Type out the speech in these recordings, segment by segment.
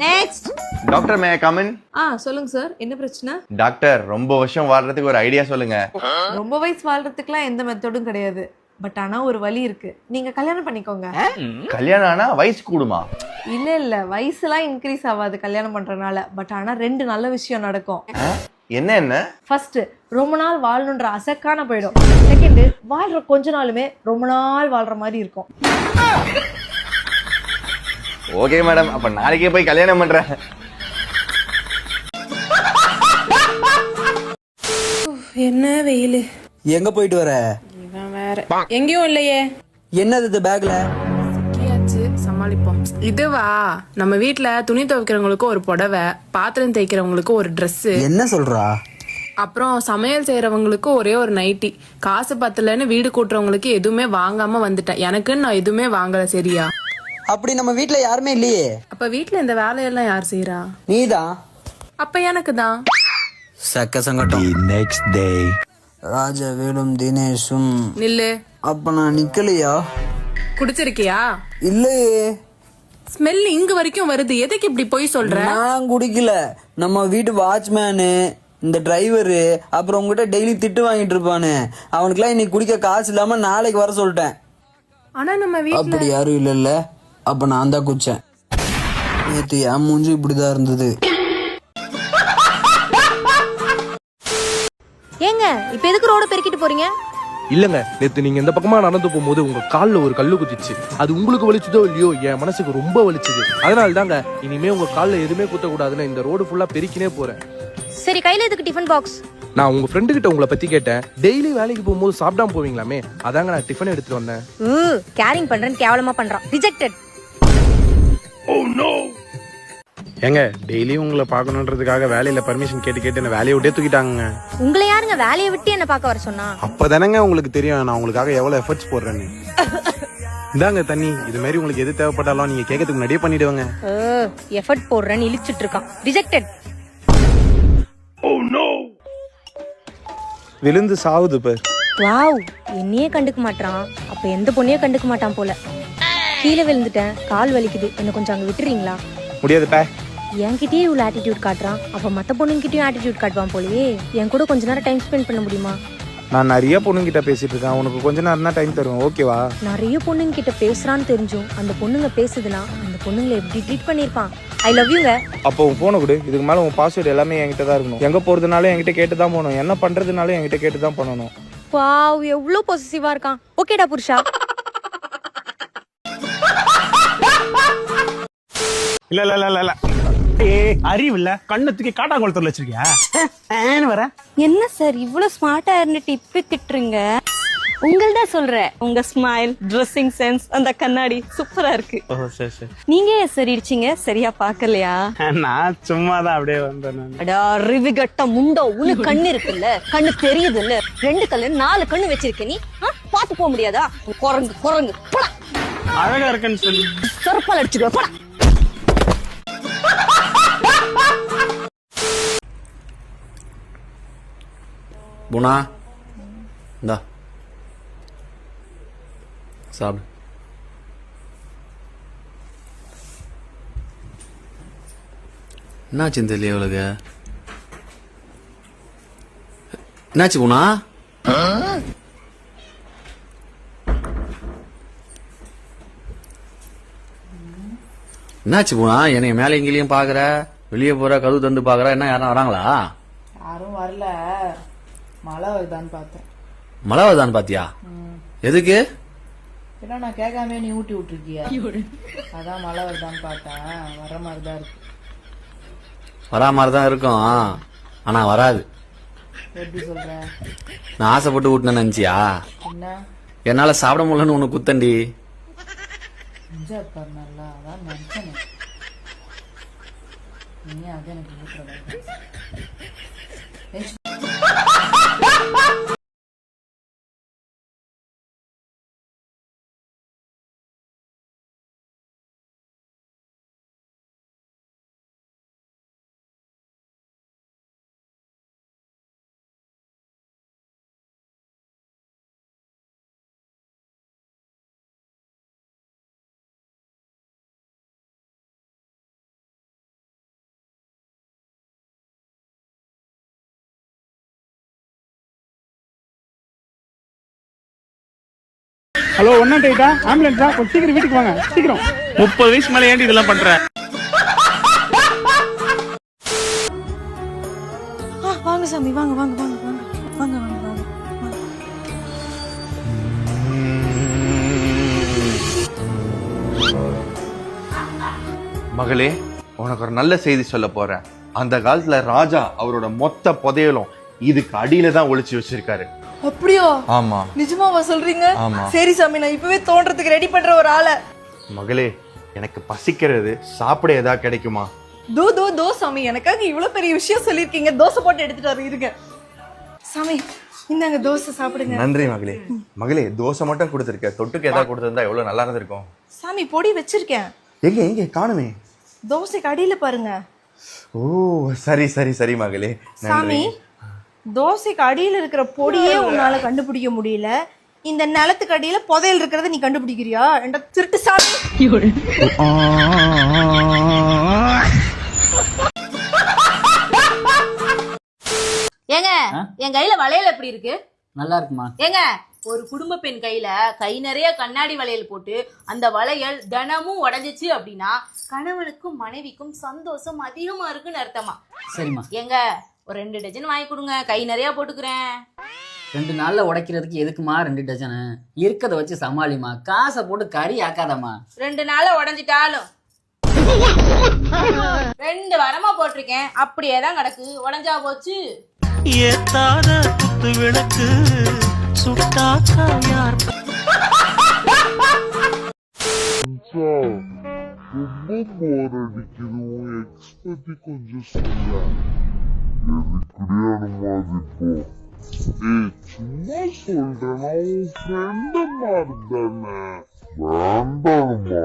Next doctor may come in ஆ சொல்லுங்க sir. என்ன பிரச்சனை? டாக்டர் ரொம்ப வருஷம் வாழ்றதுக்கு ஒரு ஐடியா சொல்லுங்க. ரொம்ப வயசு வாழ்றதுக்குலாம் எந்த மெத்தடும் கிடையாது. பட் ஆனா ஒரு வழி இருக்கு. நீங்க கல்யாணம் பண்ணிக்கோங்க. கல்யாணம் ஆனா வயசு கூடுமா? இல்ல இல்ல. வயசுலாம் இன்க்ரீஸ் ஆகாது கல்யாணம் பண்றதுனால. பட் ஆனா ரெண்டு நல்ல விஷயம் நடக்கும். என்ன என்ன? ஃபர்ஸ்ட் ரொம்ப நாள் வாழணுன்ற அசக்கான போயிடும். செகண்ட் வாழ்ற கொஞ்ச நாளுமே ரொம்ப நாள் வாழ்ற மாதிரி இருக்கும். ஓகே மேடம் அப்ப நாளைக்கே போய் கல்யாணம் பண்றேன். என்ன வெயில்? எங்க போயிட்டு வர? இவன் வேற. எங்கேயும் இல்லையே. என்னது இது பேக்ல சமாளிப்போம். இதுவா? நம்ம வீட்ல துணி துவைக்கிறவங்களுக்கு ஒரு புடவை பாத்திரம் தேய்க்கிறவங்களுக்கு ஒரு Dress. என்ன சொல்றா? அப்புறம் சமையல் செய்யறவங்களுக்கு ஒரே ஒரு நைட்டி காசு பத்தலன்னு வீடு கூட்டுறவங்களுக்கு எதுவுமே வாங்காம வந்துட்டேன். எனக்குன்னு நான் எதுவுமே வாங்கல சரியா? அப்படி நம்ம வீட்ல யாருமே இல்லையே. அப்ப வீட்ல இந்த வேலையெல்லாம் யார் செய்யறா நீதான் அப்ப எனக்கு தான் சக்க சங்கட்டம். நெக்ஸ்ட் டே ராஜவேலும் தினேஷும். நில்லு. அப்ப நான் நிக்கலையா? குடிச்சிருக்கியா? இல்லையே. ஸ்மெல் இங்க வரைக்கும் வருது. எதுக்கு இப்படி போய் சொல்ற? நான் குடிக்கல. நம்ம வீட்டு வாட்ச்மேனு இந்த டிரைவரு அப்புறம் உங்ககிட்ட டெய்லி திட்டு வாங்கிட்டு இருப்பானு. அவனுக்குலாம் இன்னைக்கு குடிக்க காசு இல்லாம நாளைக்கு வர சொல்லிட்டேன். ஆனா நம்ம வீட்ல அப்படி யாரும் இல்லைல்ல. அப்ப நான் தான் குச்சேன் நேத்து என் மூஞ்சி இப்படிதான் இருந்தது. ஏங்க இப்ப எதுக்கு ரோட பெருக்கிட்டு போறீங்க? இல்லங்க நேத்து நீங்க இந்த பக்கமா நடந்து போகும்போது உங்க கால்ல ஒரு கல்லு குத்திச்சு. அது உங்களுக்கு வலிச்சதோ இல்லையோ என் மனசுக்கு ரொம்ப வலிச்சது. அதனால தாங்க இனிமே உங்க கால்ல எதுவுமே குத்த கூடாதுன்னு இந்த ரோடு ஃபுல்லா பெருக்கினே போறேன். சரி கையில எதுக்கு டிஃபன் பாக்ஸ் நான் உங்க ஃப்ரெண்டு கிட்ட உங்களை பத்தி கேட்டேன். டெய்லி வேலைக்கு போகும்போது சாப்பிடாம போவீங்களாமே? அதாங்க நான் டிஃபன் எடுத்துட்டு வந்தேன். கேரிங் பண்றேன்னு கேவலமா பண்றான். ரிஜெக்டட் ஏங்க டெய்லி உங்களை பார்க்கணுன்றதுக்காக வேலையில பர்மிஷன் கேட்டு கேட்டு என்ன வேலையை விட்டே தூக்கிட்டாங்க உங்களை யாருங்க வேலையை விட்டு என்ன பார்க்க வர சொன்னா? அப்பதானங்க உங்களுக்கு தெரியும் நான் உங்களுக்காக எவ்வளவு எஃபர்ட்ஸ் போடுறேன்னு. இந்தாங்க தண்ணி. இது மாதிரி உங்களுக்கு எது தேவைப்பட்டாலும் நீங்க கேட்கறதுக்கு முன்னாடியே பண்ணிடுவாங்க. எஃபர்ட் போடுறேன்னு இழிச்சிட்டு இருக்கான். ரிஜெக்டட் விழுந்து சாவுது பார். வாவ் என்னையே கண்டுக்க மாட்டான் அப்ப எந்த பொண்ணையும் கண்டுக்க மாட்டான் போல. கீழே விழுந்துட்டேன். கால் வலிக்குது. என்ன கொஞ்சம் அங்க விட்டுறீங்களா? முடியாது பே என்கிட்டயே இவ்வளவு ஆட்டிடியூட் காட்டுறான். அப்ப மத்த பொண்ணுங்கிட்டயும் ஆட்டிடியூட் காட்டுவான் போலயே. என் கூட கொஞ்ச நேரம் டைம் ஸ்பெண்ட் பண்ண முடியுமா? நான் நிறைய பொண்ணுங்கிட்ட பேசிட்டு இருக்கேன். உனக்கு கொஞ்ச நேரம் தான் டைம் தருவேன். ஓகேவா நிறைய பொண்ணுங்க கிட்ட பேசுறான்னு தெரிஞ்சும் அந்த பொண்ணுங்க பேசுதுன்னா அந்த பொண்ணுங்களை எப்படி ட்ரீட் பண்ணிருப்பான் ஐ லவ் யூங்க அப்போ உன் போனை கொடு. இதுக்கு மேல உன் பாஸ்வேர்டு எல்லாமே என்கிட்ட தான் இருக்கணும். எங்க போறதுனாலும் என்கிட்ட கேட்டு தான் போகணும். என்ன பண்றதுனாலும் என்கிட்ட கேட்டு தான் பண்ணணும். வாவ் எவ்வளவு பொசிசிவா இருக்கான். ஓகேடா புருஷா. இல்ல இல்ல இல்ல இல்ல, அறிவு இல்ல. கண்ணை தூக்கி காட்டாங்குளத்தூர்ல வச்சிருக்கியா? வர. என்ன சார் இவ்வளவு ஸ்மார்ட்டா இருந்துட்டு இப்ப திட்டுறீங்க? உங்கள்தான் தான் சொல்றேன் உங்க ஸ்மைல் ட்ரெஸ்ஸிங் சென்ஸ் அந்த கண்ணாடி சூப்பரா இருக்கு. நீங்க ஏன் சரி இடிச்சீங்க? சரியா பாக்கலையா நான் சும்மா தான் அப்படியே வந்தேன். அடா ரிவிகட்ட முண்டோ உனக்கு கண்ணு இருக்குல்ல. கண்ணு தெரியுது இல்ல ரெண்டு கண்ணு நாலு கண்ணு வச்சிருக்க நீ? பாத்து போக முடியாதா? குரங்கு குரங்கு. போடா. அழகா இருக்குன்னு சொல்லி. சொரப்பால் அடிச்சுக்கோ போடா. குணா இந்தா சாப்பிடு என்னாச்சு தெரியல இவளுக்கு என்னாச்சு குணா என்னாச்சு போனா என்னைய மேல எங்கேயும் பாக்குற வெளியே போற கதவு தந்து பாக்குற என்ன யாரும் வராங்களா யாரும் வரல மழை வருதான்னு பார்த்தேன். மழை வருதான்னு பாத்தியா எதுக்கு? ஏன்னா நான் கேட்காம நீ ஊட்டி விட்டுருக்கியா? அதான் மழை வருதான்னு பார்த்தேன். வர மாதிரி தான் இருக்கு. வரா மாதிரி தான் இருக்கும். ஆனா வராது. எப்படி சொல்ற? நான் ஆசைப்பட்டு ஊட்டினேன்னு நினைச்சியா? என்ன? என்னால சாப்பிட முடியலன்னு உனக்கு குத்தண்டி. பண்ணல அதான் நினைச்சேன். நீ அது எனக்கு Tchau. ஹலோ ஒன்னா டைட்டா ஆம்புலன்ஸா கொஞ்சம் சீக்கிரம் வீட்டுக்கு வாங்க. சீக்கிரம். முப்பது வயசு மேலே ஏன்டி இதெல்லாம் பண்ற? வாங்க சாமி வாங்க வாங்க வாங்க வாங்க வாங்க வாங்க வாங்க மகளே உனக்கு ஒரு நல்ல செய்தி சொல்ல போறேன். அந்த காலத்துல ராஜா அவரோட மொத்த புதையலும் இதுக்கு அடியில தான் ஒளிச்சு வச்சிருக்காரு. அப்படியா? ஆமா. நிஜமாவா சொல்றீங்க? ஆமா. சரி சாமி நான் இப்பவே தோன்றதுக்கு ரெடி பண்ற ஒரு ஆளை. மகளே எனக்கு பசிக்கிறது சாப்பிட ஏதாவது கிடைக்குமா? தோ தோ தோ சாமி எனக்காக இவ்வளவு பெரிய விஷயம் சொல்லிருக்கீங்க தோசை போட்டு எடுத்துட்டு வர இருங்க. சாமி இந்தாங்க தோசை சாப்பிடுங்க. நன்றி மகளே. மகளே தோசை மட்டும் கொடுத்துருக்க. தொட்டுக்கு ஏதாவது கொடுத்திருந்தா எவ்வளவு நல்லா இருந்திருக்கும்? சாமி பொடி வச்சிருக்கேன். எங்க எங்க? காணுமே. தோசைக்கு அடியில பாருங்க. ஓ சரி சரி சரி மகளே. சாமி நன்றி தோசைக்கு அடியில இருக்கிற பொடியே உன்னால கண்டுபிடிக்க முடியல. இந்த நிலத்துக்கு அடியில புதையல் இருக்கிறத நீ கண்டுபிடிக்கிறியா? என்ற திருட்டு சாமி. ஏங்க என் கையில வளையல் எப்படி இருக்கு? நல்லா இருக்குமா? ஏங்க ஒரு குடும்ப பெண் கையில கை நிறைய கண்ணாடி வளையல் போட்டு அந்த வளையல் தினமும் உடைஞ்சிச்சு அப்படின்னா கணவனுக்கும் மனைவிக்கும் சந்தோஷம் அதிகமா இருக்குன்னு அர்த்தமா? சரிம்மா. ஏங்க ஒரு ரெண்டு டஜன் வாங்கி கொடுங்க. கை நிறைய போட்டுக்கிறேன். ரெண்டு நாள்ல உடைக்கிறதுக்கு எதுக்குமா ரெண்டு டஜனு இருக்கத வச்சு சமாளிமா காசை போட்டு கறி ஆக்காதம்மா. ரெண்டு நாள்ல உடைஞ்சிட்டாலும். ரெண்டு வாரமா போட்டிருக்கேன். அப்படியே தான் கிடக்கு. உடைஞ்சா போச்சு. ஏத்தாத குத்து விளக்கு சுட்டாக்கா யார்? ricordiamo di po'. E ci soltano offrenda bardana. வேண்டாம்மா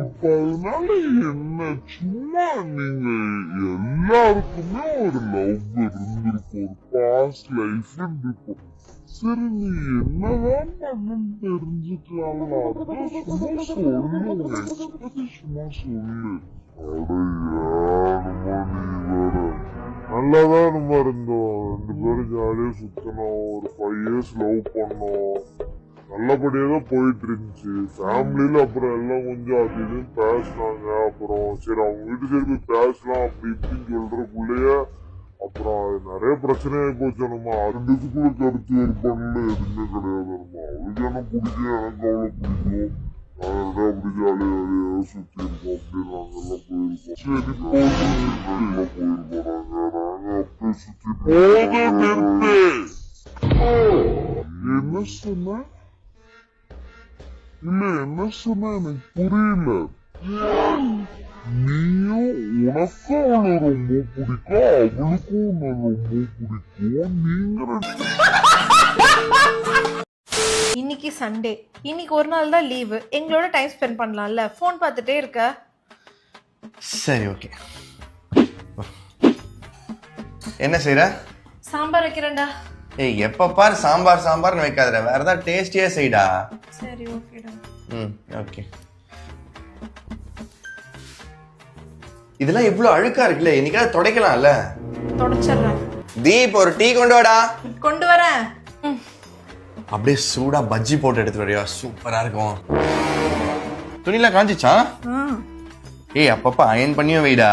இப்ப அதனால என்ன சும்மா நீங்க எல்லாருக்குமே ஒரு லவ் இருந்திருக்கும் ஒரு பாஸ்ட் லைஃப் இருந்திருக்கும் சரி நீ என்னதான் பண்ணு தெரிஞ்சுக்கலாம்ல அதான் சும்மா சொல்லு எக்ஸ்பெக்டேஷனா சொல்லு அட ஏனுமா நீ வேற நல்லாதான் இருந்தோம். ரெண்டு பேரும் ஜாலியா சுத்தணும் ஒரு ஃபைவ் இயர்ஸ் லவ் பண்ணோம். நல்லபடியாக தான் போயிட்டு இருந்துச்சு. ஃபேமிலியில அப்புறம் எல்லாம் கொஞ்சம் அது இதுன்னு பேசினாங்க. அப்புறம் சரி அவங்க வீட்டு சேர்த்து போய் பேசலாம் அப்படி இப்படின்னு சொல்றதுக்குள்ளேயே அப்புறம் நிறைய பிரச்சனை ஆகி போச்சு நம்ம ரெண்டுத்துக்குள்ள கருத்து வேறுபாடுல எதுவுமே கிடையாது நம்ம அவளுக்கு என்ன பிடிக்கும் எனக்கு அவ்வளோ பிடிக்கும். நாங்க அப்படி ஜாலியாக ஜாலியா சுத்தி இருக்கோம் அப்படின்னு நாங்க எல்லாம் போயிருக்கோம் சரி போயிருக்கோம் என்ன சொன்ன இல்ல என்ன சொன்ன எனக்கு புரியல நீயும் உனக்கும் அவளை ரொம்ப பிடிக்கும் அவளுக்கும் உன்னை ரொம்ப பிடிக்கும் நீங்க இன்னைக்கு சண்டே இன்னைக்கு ஒரு நாள் தான் லீவு எங்களோட டைம் ஸ்பெண்ட் பண்ணலாம்ல. ஃபோன் பார்த்துட்டே இருக்க. சரி ஓகே என்ன செய்யற சாம்பார் வைக்கிறேன்டா. ஏய் எப்ப பாரு சாம்பார் சாம்பார்னு வைக்காதடா. வேற ஏதாவது டேஸ்டியா செய்டா. சரி ஓகேடா. ம் ஓகே. இதெல்லாம் இவ்வளவு அழுக்கா இருக்குல்ல. என்னைக்காவது துடைக்கலாம்ல. தொடச்சிடுறேன். தீப் ஒரு டீ கொண்டு வாடா. கொண்டு வரேன். அப்படியே சூடா பஜ்ஜி போட்டு எடுத்து வரையா சூப்பரா இருக்கும். துணிலாம் காஞ்சிச்சா. ஏய் அப்பப்ப அயன் பண்ணியும் வைடா.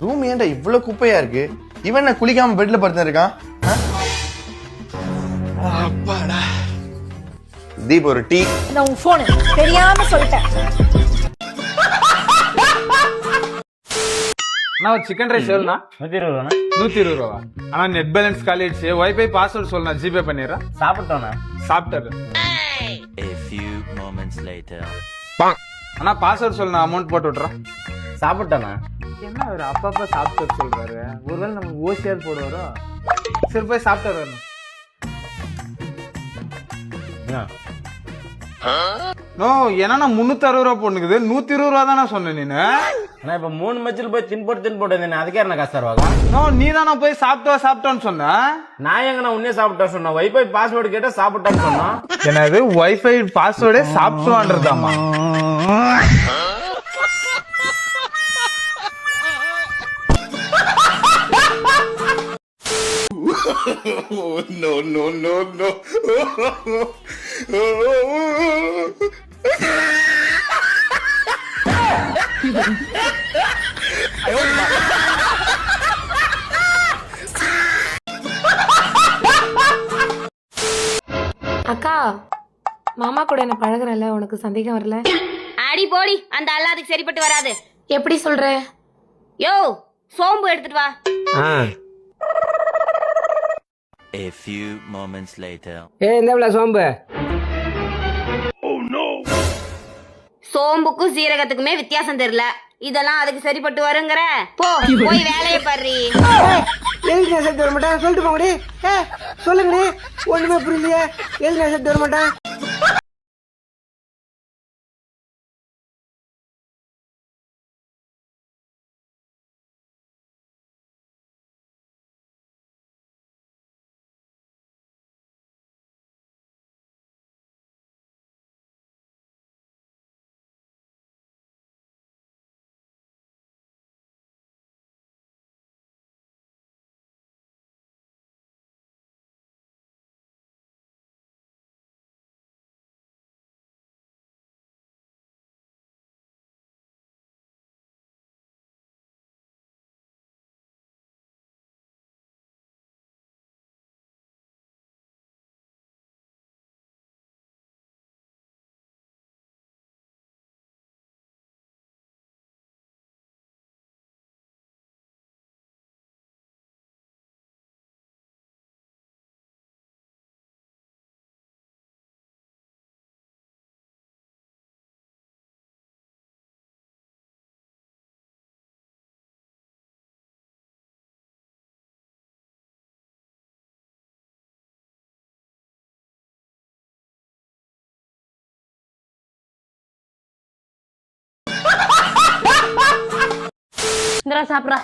ரூம் ஏன்டா இவ்வளவு குப்பையா இருக்கு? இவன் என்ன குளிக்காம பெட்ல படுத்து இருக்கான்? அப்பாடா. தீப் ஒரு டீ. நான் உன் ஃபோனு தெரியாம சொல்லிட்டேன். சிக்கன் ரைஸ் எவ்வளோண்ணா நூத்தி இருபது ரூபா நூற்றி இருபது ரூபா அண்ணா நெட் பேலன்ஸ் காலி ஆயிடுச்சு. ஒய்ஃபை பாஸ்வேர்ட் சொல்லு நான் ஜிபே பண்ணிடுறேன் சாப்பிட்டோண்ணா. சாப்பிட்டாரு. அண்ணா பாஸ்வேர்ட் சொல்லு நான் அமௌண்ட் போட்டு விட்றேன் சாப்பிட்டோண்ணா என்ன அவர் அப்பப்போ சாப்பிட்டு சொல்றாரு? ஒருவேளை நம்ம ஓசியார் போடுவாரோ? சரி போய் சாப்பிட்டு வரணும். நோ ஏன்னா நான் முந்நூற்றி அறுபது ரூபா போட்டுக்குது. நூற்றி இருபது ரூபா தானே சொன்னேன் நீனு. ஆனா இப்ப மூணு மேட்சில் போய் தின் போட்டு தின் போட்டு அதுக்கே என்ன காசு தருவாங்க நோ நீ தானே போய் சாப்பிட்டா சாப்பிட்டோன்னு சொன்ன? நான் எங்கண்ணா உன்னே சாப்பிட்டா சொன்னேன். வைஃபை பாஸ்வேர்டு கேட்டா சாப்பிட்டான்னு சொன்னான். எனது wifi பாஸ்வேர்டே no, no, no, no. அக்கா மாமா கூட என்ன பழகுறல உனக்கு சந்தேகம் வரல? அடி போடி அந்த அல்லாதுக்கு சரிப்பட்டு வராது. எப்படி சொல்ற? யோ சோம்பு எடுத்துட்டு வா. A few moments later. ஏ இந்த சோம்பு? சோம்புக்கும் சீரகத்துக்குமே வித்தியாசம் தெரியல. இதெல்லாம் அதுக்கு சரிப்பட்டு வருங்கிற. போ போய் வேலையை பாரு. எதுக்கு நான் செத்து வர மாட்டேன்? சொல்லிட்டு போங்கடி. ஏ சொல்லுங்கடி. ஒண்ணுமே புரியலையே. எதுக்கு நான் வர மாட்டேன்? இந்தா சாப்பிட்றா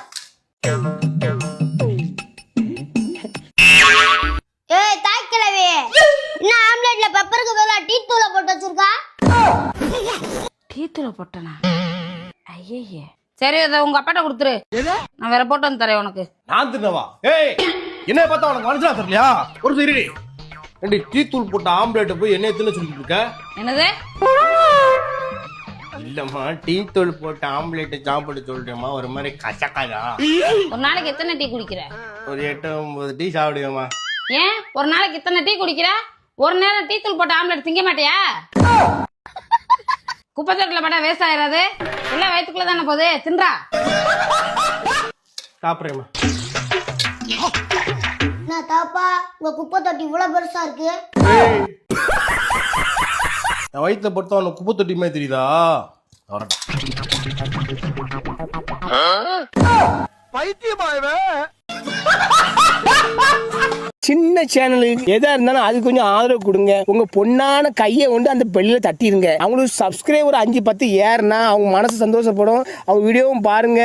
ஏய் தாய் கிழவி என்ன ஆம்லெட்ல பெப்பருக்கு பதிலா டீ தூளை போட்டு வச்சிருக்கா? டீத்துல போட்டனா? ஐயே சரி அதை உங்க அப்பாட்ட கொடுத்துரு. நான் வேற போட்டு வந்து தரேன் உனக்கு. நான் தின்னவா? ஏய் என்ன பார்த்தா உனக்கு மனசுல தெரியலையா? ஒரு சரி ரெண்டு டீ தூள் போட்ட ஆம்லேட்டை போய் என்ன தின்னு சொல்லிட்டு இருக்க? என்னது? இல்லம்மா டீ தூள் போட்ட ஆம்லேட் சாப்பிட சொல்றேம்மா. ஒரு மாதிரி கசக்காதா? ஒரு நாளைக்கு எத்தனை டீ குடிக்கிற? ஒரு எட்டு ஒன்பது டீ சாப்பிடுவேம்மா. ஏன்? ஒரு நாளைக்கு இத்தனை டீ குடிக்கிற? ஒரு நேரம் டீ தூள் போட்ட ஆம்லெட் திங்க மாட்டியா? குப்பை தொட்டில பட வேஸ்ட் ஆயிடாது எல்லாம் வயிற்றுக்குள்ள தானே போகுது. தின்றா. சாப்பிட்றேம்மா. நான் தாப்பா உங்க குப்பை தொட்டி இவ்வளவு பெருசா இருக்கு? என் வயிற்றுல பொறுத்த உனக்கு குப்பை தொட்டியுமே தெரியுதா? வரட்டா. சின்ன சேனலுக்கு எதா இருந்தாலும் அது கொஞ்சம் ஆதரவு கொடுங்க. உங்க பொண்ணான கையை கொண்டு அந்த பெல்லில தட்டிடுங்க அவங்களுக்கு சப்ஸ்கிரைபர் அஞ்சு பத்து ஏறுனா அவங்க மனசு சந்தோஷப்படும். அவங்க வீடியோவும் பாருங்க.